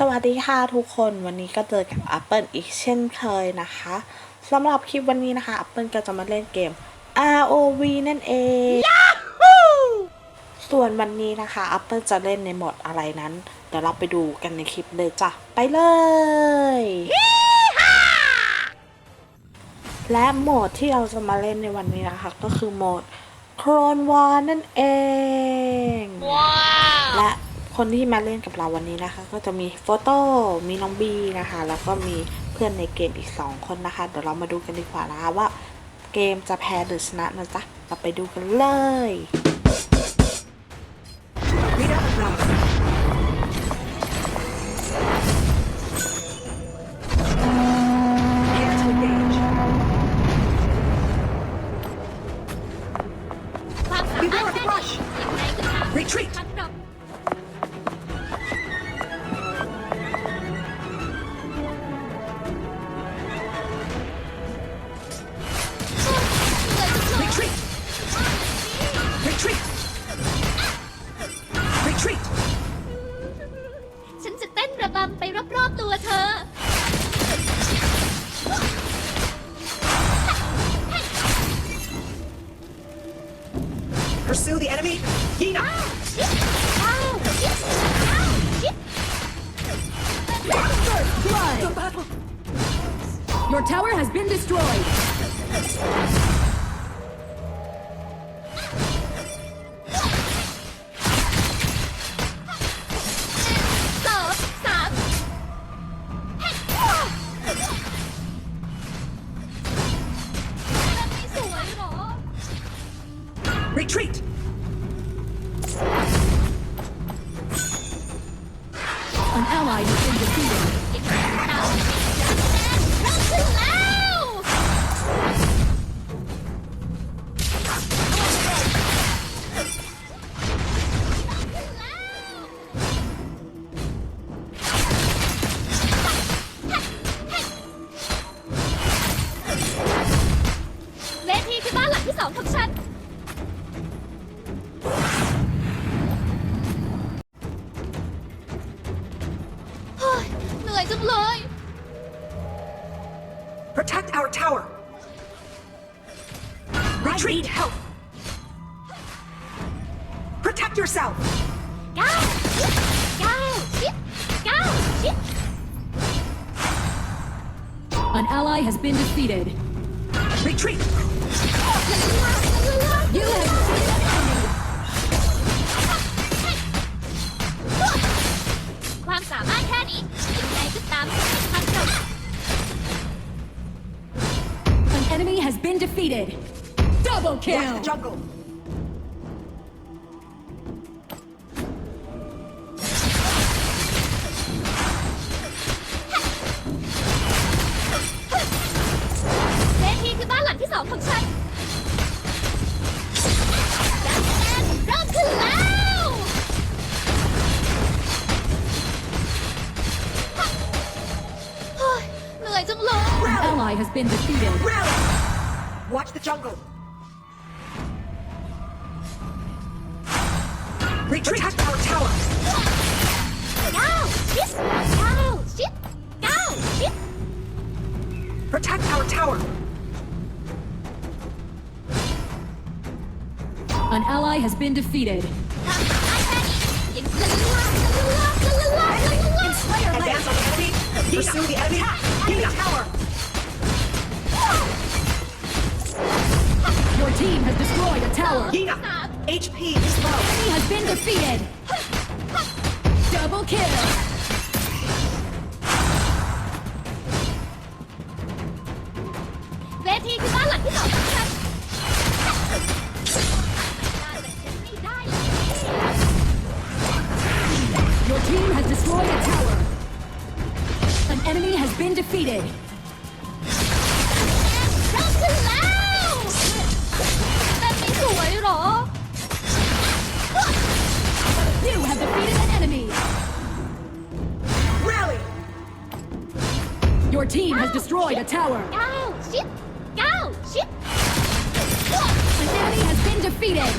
สวัสดีค่ะทุกคนวันนี้ก็เจอกับ Apple อีกเช่นเคยนะคะสำหรับคลิปวันนี้นะคะ Apple ก็จะมาเล่นเกม ROV นั่นเองส่วนวันนี้นะคะ Apple จะเล่นในโหมดอะไรนั้น เดี๋ยวเราไปดูกันในคลิปเลยจ้ะ ไปเลย และโหมดที่เราจะมาเล่นในวันนี้นะคะ ก็คือโหมดโครนวานั่นเองและ คนที่มาเล่นกับเราวันนี้นะคะ ก็จะมีโฟโต้มีน้องบีนะคะ แล้วก็มีเพื่อนในเกมอีก 2 คนนะคะ เดี๋ยวเรามาดูกันดีกว่านะคะว่าเกมจะแพ้หรือชนะนะจ๊ะ เราไปดูกันเลย Read out loud. Prepare บำไปรอบๆตัวเธอ Pursue the enemy. Yina. อ้าวชิบอ้าวชิบ The battle. Your tower has been destroyed. Retreat. An ally นื่อยจังเลย Protect our tower. Retreat. help. Protect yourself. เก้าชิดเก้าชิดเก้าชิด An ally has been defeated. Retreat. You have ความสามารถแค่นี้ยังไงก็ตามทันจบ An enemy has been defeated. Double Watch kill. the jungle.! เวทีคือบ้านหลังที่สองของฉันการแสดงเริ่มขึ้นแล้ว ally has been defeated. Rally! Watch the jungle. Retreat! Our tower! Go! Protect our tower! An ally has been defeated. The enemy! Pursue the enemy! Give tower! team has destroyed a tower! Gina! HP is low! Enemy has been defeated! Double kill! Your team has destroyed a tower! An enemy has been defeated! Your team Ow, has destroyed shit. a tower. Go ship, go ship. An enemy has been defeated.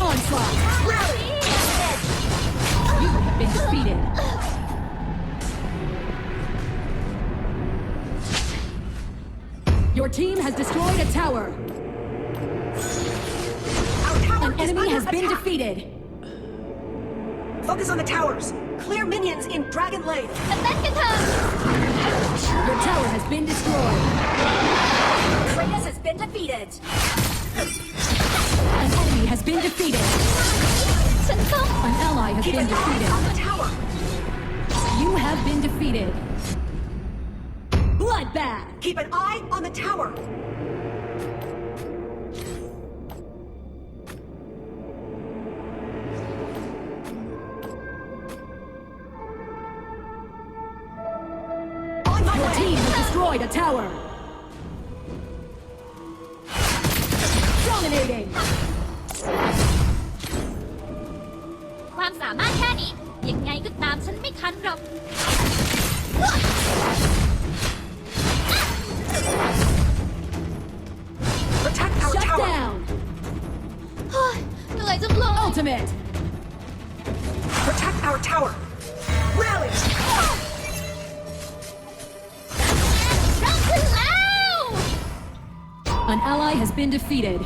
Onslaught. Rally. You have been defeated. Your team has destroyed a tower. tower An enemy has attack. been defeated. Focus on the towers. Clear minions in Dragon Lane. The! Your tower has been destroyed. Kratos has been defeated. An enemy has been defeated. An ally has Keep been defeated. On the tower. You have been defeated. Bloodbath! Keep an eye on the tower. Destroy the tower! Dominating! ความสามารถแค่นี้ยังไงก็ตามฉันไม่ทันหรอก ally has been defeated.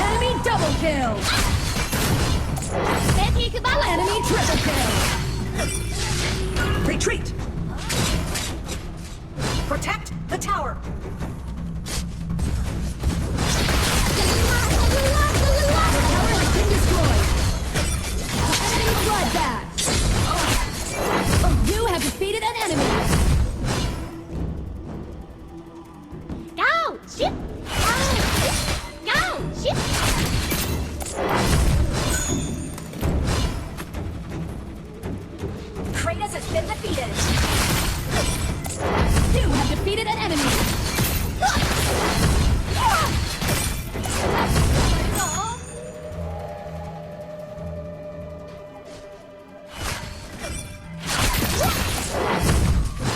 Enemy double kill! Enemy triple kill! Retreat! Protect the tower! Kratos has been defeated. You have defeated an enemy.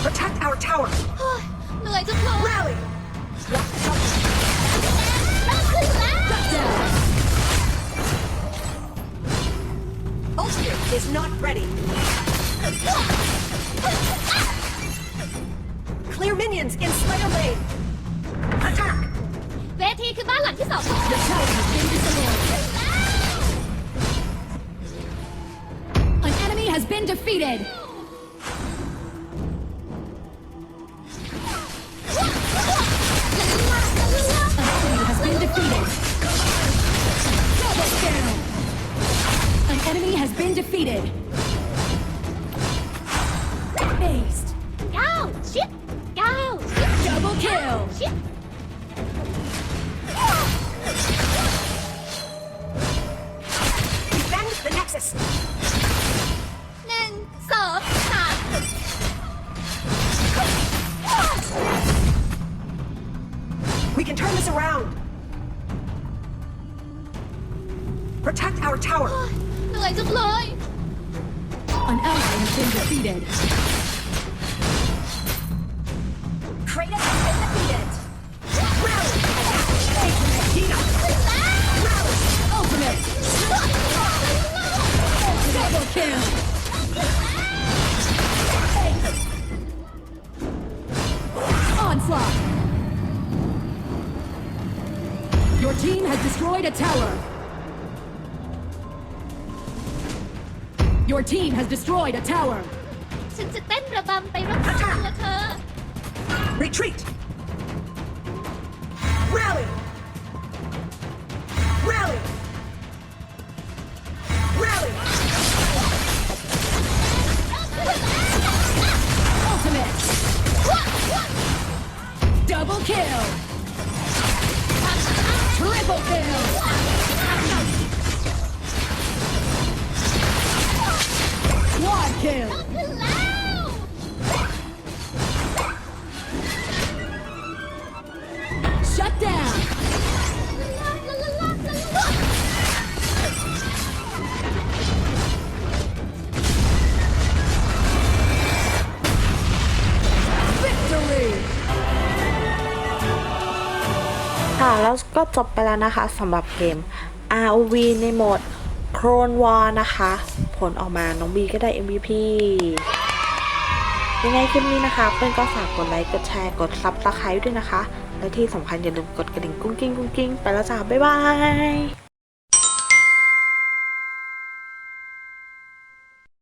Protect our tower. Rally. Ultimate is not ready. Clear minions in Slayer Lane. Attack. เวทีคือบ้านหลังที่สอง The tower has been destroyed. An enemy has been defeated. An enemy has been defeated. Double kill. An enemy has been defeated. amazed. Go! Ship! Go! Ship. Double kill! Ship. Defend the Nexus! Nen Sob We can turn this around! Protect our tower! Oh, the lights of! An ally has been defeated. tower. Your team has destroyed a tower. ฉันจะเต้นระบำไปรักษาตัวเธอ Retreat. Rally. Rally. Rally. Shut down. Victory. ค่ะแล้วก็จบไปแล้วนะคะสำหรับเกม ROV ในโหมด Clone War นะคะ ผลออกมาน้องบีก็ได้ MVP ยังไงคลิปนี้นะคะเปิ้ลก็ฝากกดไลค์ กดแชร์ กดซับสไครต์ด้วยนะคะ และที่สำคัญอย่าลืมกดกระดิ่งกุ้งกิ้งกุ้งกิ้งไปแล้วจ้าบ๊ายบาย